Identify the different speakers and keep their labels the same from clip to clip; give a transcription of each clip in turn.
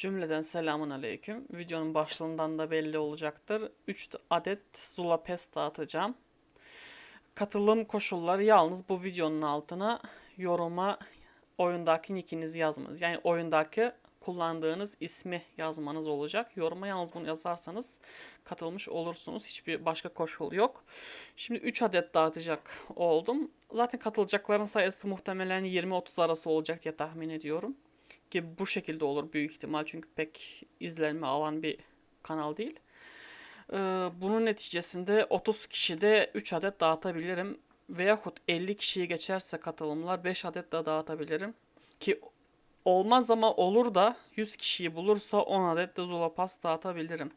Speaker 1: Cümleden selamun aleyküm. Videonun başlığından da belli olacaktır. 3 adet Zula Pes dağıtacağım. Katılım koşulları yalnız bu videonun altına yoruma oyundaki nickinizi yazmanız. Yani oyundaki kullandığınız ismi yazmanız olacak. Yoruma yalnız bunu yazarsanız katılmış olursunuz. Hiçbir başka koşul yok. Şimdi 3 adet dağıtacak oldum. Zaten katılacakların sayısı muhtemelen 20-30 arası olacak diye tahmin ediyorum ki bu şekilde olur büyük ihtimal çünkü pek izlenme alan bir kanal değil. Ee, bunun neticesinde 30 kişide 3 adet dağıtabilirim veyahut 50 kişiyi geçerse katılımlar 5 adet de dağıtabilirim ki olmaz ama olur da 100 kişiyi bulursa 10 adet de Zula Pass dağıtabilirim.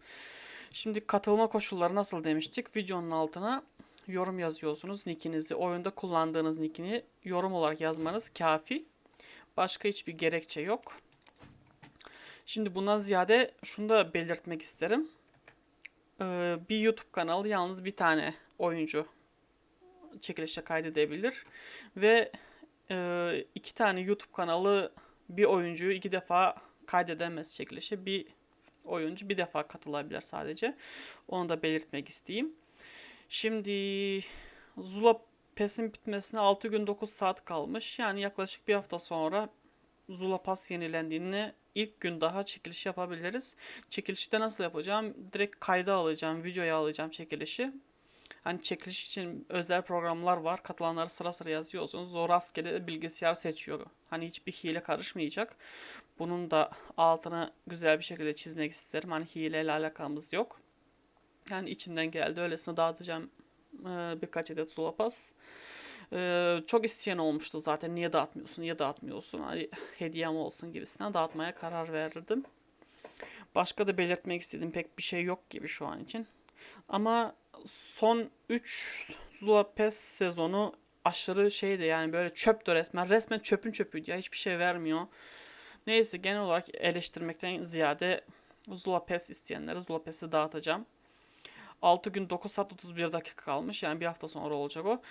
Speaker 1: Şimdi katılma koşulları nasıl demiştik? Videonun altına yorum yazıyorsunuz. Nickinizi, oyunda kullandığınız nickini yorum olarak yazmanız kafi. Başka hiçbir gerekçe yok. Şimdi bundan ziyade şunu da belirtmek isterim. Ee, bir YouTube kanalı yalnız bir tane oyuncu çekilişe kaydedebilir. Ve e, iki tane YouTube kanalı bir oyuncuyu iki defa kaydedemez çekilişe. Bir oyuncu bir defa katılabilir sadece. Onu da belirtmek isteyeyim. Şimdi Zula PES'in bitmesine 6 gün 9 saat kalmış. Yani yaklaşık bir hafta sonra Zula Pass yenilendiğinde ilk gün daha çekiliş yapabiliriz. Çekilişte nasıl yapacağım? Direkt kayda alacağım, videoya alacağım çekilişi. Hani çekiliş için özel programlar var. Katılanları sıra sıra yazıyorsunuz. O rastgele bilgisayar seçiyor. Hani hiçbir hile karışmayacak. Bunun da altını güzel bir şekilde çizmek isterim. Hani hileyle alakamız yok. Yani içimden geldi. Öylesine dağıtacağım ee, birkaç adet Zula Pass. Ee, çok isteyen olmuştu zaten. Niye dağıtmıyorsun, niye dağıtmıyorsun? Hadi hediyem olsun gibisinden dağıtmaya karar verdim. Başka da belirtmek istediğim pek bir şey yok gibi şu an için. Ama son 3 Zula sezonu aşırı şeydi yani böyle çöptü resmen. Resmen çöpün çöpüydü ya hiçbir şey vermiyor. Neyse genel olarak eleştirmekten ziyade Zula isteyenlere Zula dağıtacağım. 6 gün 9 saat 31 dakika kalmış. Yani bir hafta sonra olacak o.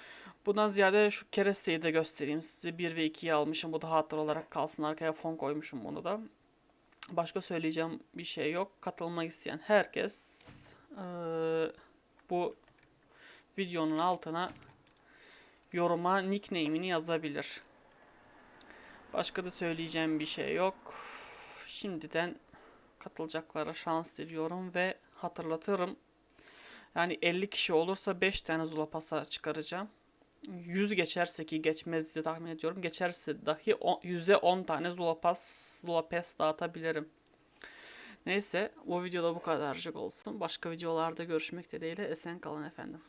Speaker 1: Bundan ziyade şu keresteyi de göstereyim size. 1 ve 2'yi almışım. Bu da hatır olarak kalsın. Arkaya fon koymuşum bunu da. Başka söyleyeceğim bir şey yok. Katılmak isteyen herkes eee, bu videonun altına yoruma nickname'ini yazabilir. Başka da söyleyeceğim bir şey yok. Şimdiden katılacaklara şans diliyorum ve hatırlatırım. Yani 50 kişi olursa 5 tane Zula Pasa çıkaracağım. 100 geçerse ki geçmez diye tahmin ediyorum. Geçerse dahi 100'e 10 tane Zula Pass, Zula Pass dağıtabilirim. Neyse bu videoda bu kadarcık olsun. Başka videolarda görüşmek dileğiyle esen kalın efendim.